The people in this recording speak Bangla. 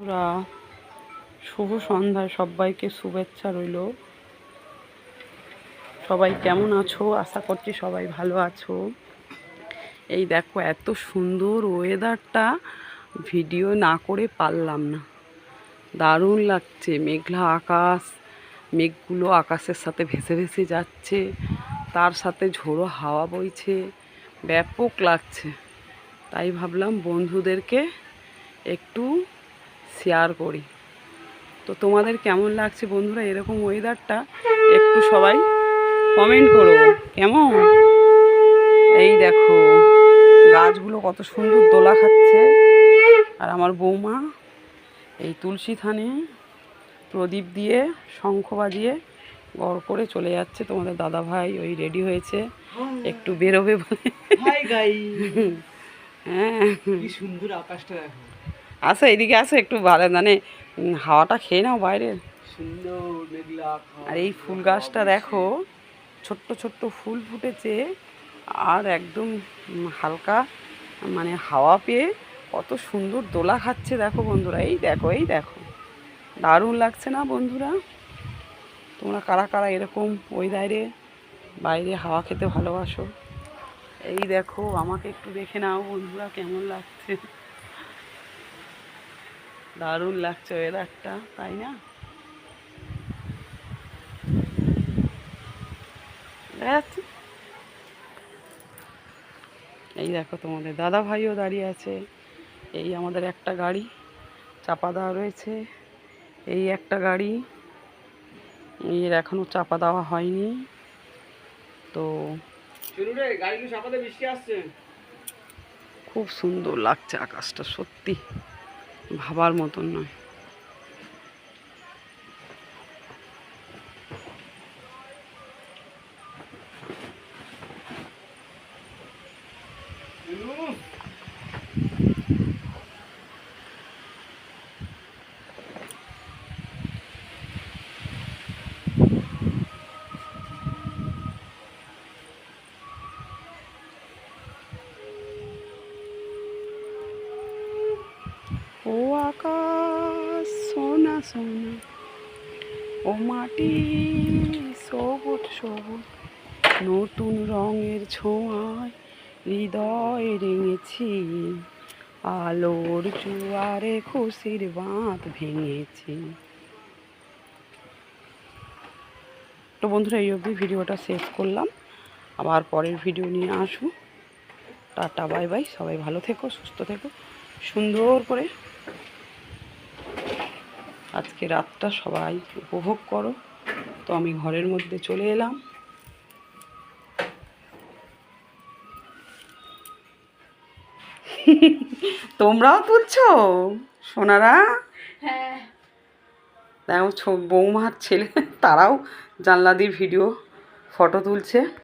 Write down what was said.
পুরা শুভ সন্ধ্যায় সবাইকে শুভেচ্ছা রইল। সবাই কেমন আছো? আশা করছি সবাই ভালো আছো। এই দেখো, এত সুন্দর ওয়েদারটা ভিডিও না করে পারলাম না। দারুণ লাগছে, মেঘলা আকাশ, মেঘগুলো আকাশের সাথে ভেসে ভেসে যাচ্ছে, তার সাথে ঝোড়ো হাওয়া বইছে, ব্যাপক লাগছে। তাই ভাবলাম বন্ধুদেরকে একটু শেয়ার করি। তো তোমাদের কেমন লাগছে বন্ধুরা এরকম ওয়েদারটা একটু সবাই কমেন্ট করো। কেমন? এই দেখো গাছগুলো কত সুন্দর দোলা খাচ্ছে। আর আমার বৌমা এই তুলসী থানে প্রদীপ দিয়ে শঙ্খ বাজিয়ে গড় করে চলে যাচ্ছে। তোমাদের দাদা ভাই ওই রেডি হয়েছে। একটু বেরোবে বলে। হ্যাঁ। কি সুন্দর আকাশটা দেখো। আসো এদিকে আসো একটু ভালো মানে হাওয়াটা খেয়ে নাও বাইরে। সুন্দর আর এই ফুল গাছটা দেখো, ছোট্ট ছোট্ট ফুল ফুটেছে, আর একদম হালকা মানে হাওয়া পেয়ে কত সুন্দর দোলা খাচ্ছে, দেখো বন্ধুরা, এই দেখো এই দেখো। দারুণ লাগছে না বন্ধুরা? তোমরা কারা কারা এরকম ওই ওয়েদারে বাইরে হাওয়া খেতে ভালোবাসো? এই দেখো, আমাকে একটু দেখে নাও বন্ধুরা, কেমন লাগছে? দারুণ লাগছে ওয়েদারটা তাই না? এই দেখো তোমাদের দাদা ভাইও দাঁড়িয়ে আছে। এই আমাদের একটা গাড়ি চাপা দেওয়া রয়েছে। এই একটা গাড়ি এর এখনও চাপা দেওয়া হয়নি। তো খুব সুন্দর লাগছে আকাশটা সত্যি। ভাবার মতন নয়। আকাশ, সোনা সোনা। ও মাটি সবুজ সবুজ। নতুন রঙের ছোঁয়ায় হৃদয় রেঙেছি। আলোর জুয়ারে খুশির বাঁধ ভেঙেছি। তো বন্ধুরা, এই অবধি ভিডিওটা শেষ করলাম। আবার পরের ভিডিও নিয়ে আসুন টাটা বাই বাই। সবাই ভালো থেকো সুস্থ থেকো। সুন্দর করে আজকে রাতটা সবাই উপভোগ করো। তো আমি ঘরের মধ্যে চলে এলাম। তোমরাও তুলছো? সোনারা? ছো- বৌমার ছেলে তারাও জানলা দিয়ে ভিডিও ফটো তুলছে।